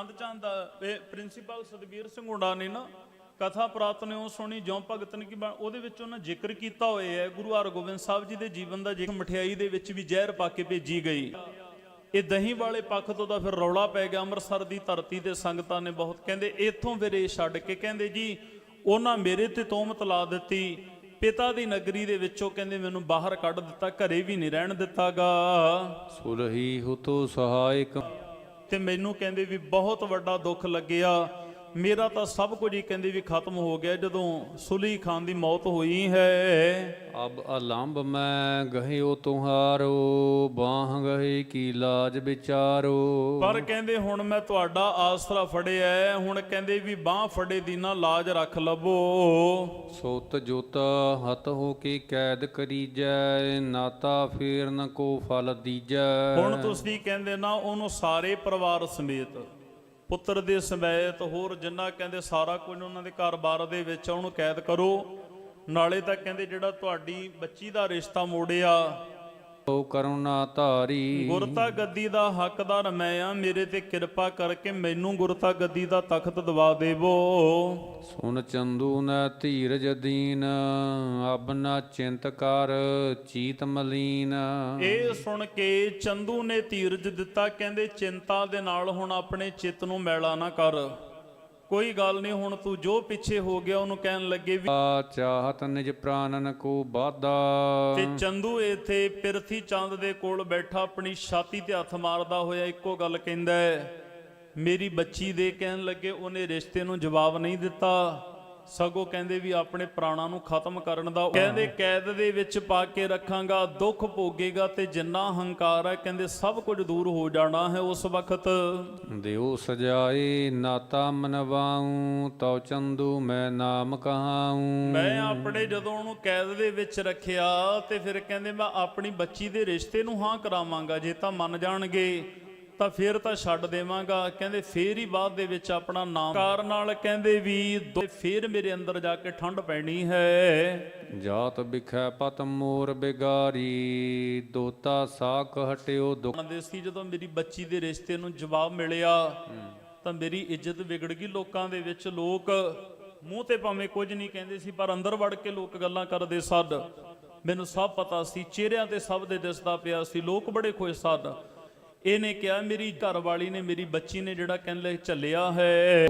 ਆਨੰਦ Chand principal Satbir Singh ਹੁੰਡਾ ਨੇ ਨਾ ਕਥਾ ਪ੍ਰਾਪਤ ਨੇ, ਉਹ ਸੁਣੀ, ਜਿਉ ਭਗਤਨ ਕੀ ਬਾ- ਉਹਦੇ ਵਿੱਚ ਉਹਨਾਂ ਜ਼ਿਕਰ ਕੀਤਾ ਹੋਇਆ ਹੈ, ਗੁਰੂ ਹਰਗੋਬਿੰਦ ਸਾਹਿਬ ਜੀ ਦੇ ਜੀਵਨ ਦਾ ਜ਼ਿਕਰ, ਮਠਿਆਈ ਦੇ ਵਿੱਚ ਵੀ ਜ਼ਹਿਰ ਪਾ ਕੇ ਭੇਜੀ ਗਈ। ਇਹ ਦਹੀਂ ਵਾਲੇ ਪੱਖ ਤੋਂ ਤਾਂ ਫਿਰ ਰੌਲਾ ਪੈ ਗਿਆ, ਅੰਮ੍ਰਿਤਸਰ ਦੀ ਧਰਤੀ ਤੇ ਸੰਗਤਾਂ ਨੇ ਬਹੁਤ, ਕਹਿੰਦੇ ਇੱਥੋਂ ਫਿਰ ਇਹ ਛੱਡ ਕੇ, ਕਹਿੰਦੇ ਜੀ, ਉਹਨਾਂ ਮੇਰੇ ਤੇ ਤੋਮਤ ਲਾ ਦਿੱਤੀ, ਪਿਤਾ ਦੀ ਨਗਰੀ ਦੇ ਵਿੱਚੋਂ ਕਹਿੰਦੇ ਮੈਨੂੰ ਬਾਹਰ ਕੱਢ ਦਿੱਤਾ, ਘਰੇ ਵੀ ਨਹੀਂ ਰਹਿਣ ਦਿੱਤਾਗਾ। ਸੁਲਹੀ ਹੁਤੋ ਸਹਾਇਕ। ਤੇ ਮੈਨੂੰ ਕਹਿੰਦੇ ਵੀ ਬਹੁਤ ਵੱਡਾ ਦੁੱਖ ਲੱਗਿਆ। ਮੇਰਾ ਤਾਂ ਸਭ ਕੁਝ ਹੀ ਕਹਿੰਦੇ ਵੀ ਖਤਮ ਹੋ ਗਿਆ ਜਦੋਂ ਸੁਲੀ ਖਾਨ ਦੀ ਮੌਤ ਹੋਈ ਹੈ। ਅਬ ਅਲੰਬ ਮੈਂ ਗਹਿਓ ਤੁਹਾਰੋ ਬਾਹ ਗਏ ਕੀ ਲਾਜ ਵਿਚਾਰੋ। ਪਰ ਕਹਿੰਦੇ ਹੁਣ ਮੈਂ ਤੁਹਾਡਾ ਆਸਰਾ ਫੜਿਆ ਹੁਣ ਕਹਿੰਦੇ ਵੀ ਬਾਹ ਫੜੇ ਦੀ ਨਾ ਲਾਜ ਰੱਖ ਲਵੋ। ਸੋਤ ਜੋਤ ਹਤ ਹੋ ਕੇ ਕੈਦ ਕਰੀਜੈ ਨਾਤਾ ਫੇਰ ਨ ਕੋ ਫਲ ਦੀਜੈ। ਹੁਣ ਤੁਸੀਂ ਕਹਿੰਦੇ ਨਾ ਉਹਨੂੰ ਸਾਰੇ ਪਰਿਵਾਰ ਸਮੇਤ। ਪੁੱਤਰ ਦੇ ਸਮੈਤ ਹੋਰ ਜਿੰਨਾ ਕਹਿੰਦੇ ਸਾਰਾ ਕੁਝ ਉਹਨਾਂ ਦੇ ਘਰ-ਬਾਰ ਦੇ ਵਿੱਚ ਉਹਨੂੰ ਕੈਦ ਕਰੋ। ਨਾਲੇ ਤਾਂ ਕਹਿੰਦੇ ਜਿਹੜਾ ਤੁਹਾਡੀ ਬੱਚੀ ਦਾ ਰਿਸ਼ਤਾ ਮੋੜਿਆ ਓ ਕਰੁਣਾ ਧਾਰੀ। ਗੁਰਤਾ ਗੱਦੀ ਦਾ ਹੱਕਦਾਰ ਮੈਂ ਆ ਮੇਰੇ ਤੇ ਕਿਰਪਾ ਕਰਕੇ ਮੈਨੂੰ ਗੁਰਤਾ ਗੱਦੀ ਦਾ ਤਖਤ ਦਵਾ ਦੇਵੋ। ਸੁਨ ਚੰਦੂ ਨ ਧੀਰਜ ਦੀਨ ਅਬ ਨ ਚਿੰਤ ਕਰ ਚੀਤ ਮਲੀਨ। ਇਹ ਸੁਣ ਕੇ ਚੰਦੂ ਨੇ ਧੀਰਜ ਦਿੱਤਾ ਕਹਿੰਦੇ ਚਿੰਤਾ ਦੇ ਨਾਲ ਹੁਣ ਆਪਣੇ ਚਿੱਤ ਨੂੰ ਮੈਲਾ ਨਾ ਕਰ। ਕੋਈ ਗੱਲ ਨਹੀਂ ਹੁਣ ਤੂੰ ਜੋ ਪਿੱਛੇ ਹੋ ਗਿਆ ਉਹਨੂੰ ਕਹਿਣ ਲੱਗੇ ਵੀ ਆ ਚਾਹਤ ਨਿਜ ਪ੍ਰਾਨਨ ਕੋ ਬਾਦਾ ਤੇ ਚੰਦੂ ਇੱਥੇ ਪਿਰਥੀ ਚੰਦ ਦੇ ਕੋਲ ਬੈਠਾ ਆਪਣੀ ਛਾਤੀ ਤੇ ਹੱਥ ਮਾਰਦਾ ਹੋਇਆ ਇੱਕੋ ਗੱਲ ਕਹਿੰਦਾ ਹੈ ਮੇਰੀ ਬੱਚੀ ਦੇ ਕਹਿਣ ਲੱਗੇ ਉਹਨੇ ਰਿਸ਼ਤੇ ਨੂੰ ਜਵਾਬ ਨਹੀਂ ਦਿੱਤਾ। ਸਗੋਂ ਕਹਿੰਦੇ ਵੀ ਆਪਣੇ ਪ੍ਰਾਣਾਂ ਨੂੰ ਖਤਮ ਕਰਨ ਦਾ ਕਹਿੰਦੇ ਕੈਦ ਦੇ ਵਿੱਚ ਪਾ ਕੇ ਰੱਖਾਂਗਾ ਦੁੱਖ ਭੋਗੇਗਾ ਤੇ ਜਿੰਨਾ ਹੰਕਾਰ ਹੈ ਕਹਿੰਦੇ ਸਭ ਕੁਝ ਦੂਰ ਹੋ ਜਾਣਾ ਹੈ ਉਸ ਵਕਤ। ਦਿਓ ਸਜਾਏ ਨਾਤਾ ਮਨਵਾਉ ਤਉ ਚੰਦੂ ਮੈਂ ਨਾਮ ਕਹਾਉ। ਮੈਂ ਆਪਣੇ ਜਦੋਂ ਉਹਨੂੰ ਕੈਦ ਦੇ ਵਿੱਚ ਰੱਖਿਆ ਤੇ ਫਿਰ ਕਹਿੰਦੇ ਮੈਂ ਆਪਣੀ ਬੱਚੀ ਦੇ ਰਿਸ਼ਤੇ ਨੂੰ ਹਾਂ ਕਰਾਵਾਂਗਾ ਜੇ ਤਾਂ ਮੰਨ ਜਾਣਗੇ। ਤਾਂ ਫਿਰ ਤਾਂ ਛੱਡ ਦੇਵਾਂਗਾ। ਕਹਿੰਦੇ ਫੇਰ ਹੀ ਬਾਅਦ ਦੇ ਵਿੱਚ ਆਪਣਾ ਨਾਮ। ਕਾਰ ਨਾਲ ਕਹਿੰਦੇ ਵੀ ਫਿਰ ਮੇਰੇ ਅੰਦਰ ਜਾ ਕੇ ਠੰਡ ਪੈਣੀ ਹੈ। ਜਾਤ ਬਿਖੈ ਪਤ ਮੋਰ ਬਿਗਾਰੀ ਦੋਤਾ ਸਾਖ ਹਟਿਓ ਦੁਖ। ਸੀ ਜਦੋਂ ਮੇਰੀ ਬੱਚੀ ਦੇ ਰਿਸ਼ਤੇ ਨੂੰ ਜਵਾਬ ਮਿਲਿਆ ਤਾਂ ਮੇਰੀ ਇੱਜ਼ਤ ਵਿਗੜ ਗਈ ਲੋਕਾਂ ਦੇ ਵਿੱਚ ਲੋਕ। ਮੂੰਹ ਤੇ ਭਾਵੇਂ ਕੁਝ ਨਹੀਂ ਕਹਿੰਦੇ ਸੀ ਪਰ ਅੰਦਰ ਵੜ ਕੇ ਲੋਕ ਗੱਲਾਂ ਕਰਦੇ ਸਨ। ਮੈਨੂੰ ਸਭ ਪਤਾ ਸੀ ਚਿਹਰਿਆਂ ਤੇ ਸਭ ਦੇ ਦਿਸਦਾ ਪਿਆ ਸੀ ਲੋਕ ਬੜੇ ਖੁਸ਼ ਸਨ। ਇਹਨੇ ਕਿਹਾ ਮੇਰੀ ਘਰ ਵਾਲੀ ਨੇ ਮੇਰੀ ਬੱਚੀ ਨੇ ਜਿਹੜਾ ਕਹਿੰਦੇ ਚੱਲਿਆ ਹੈ।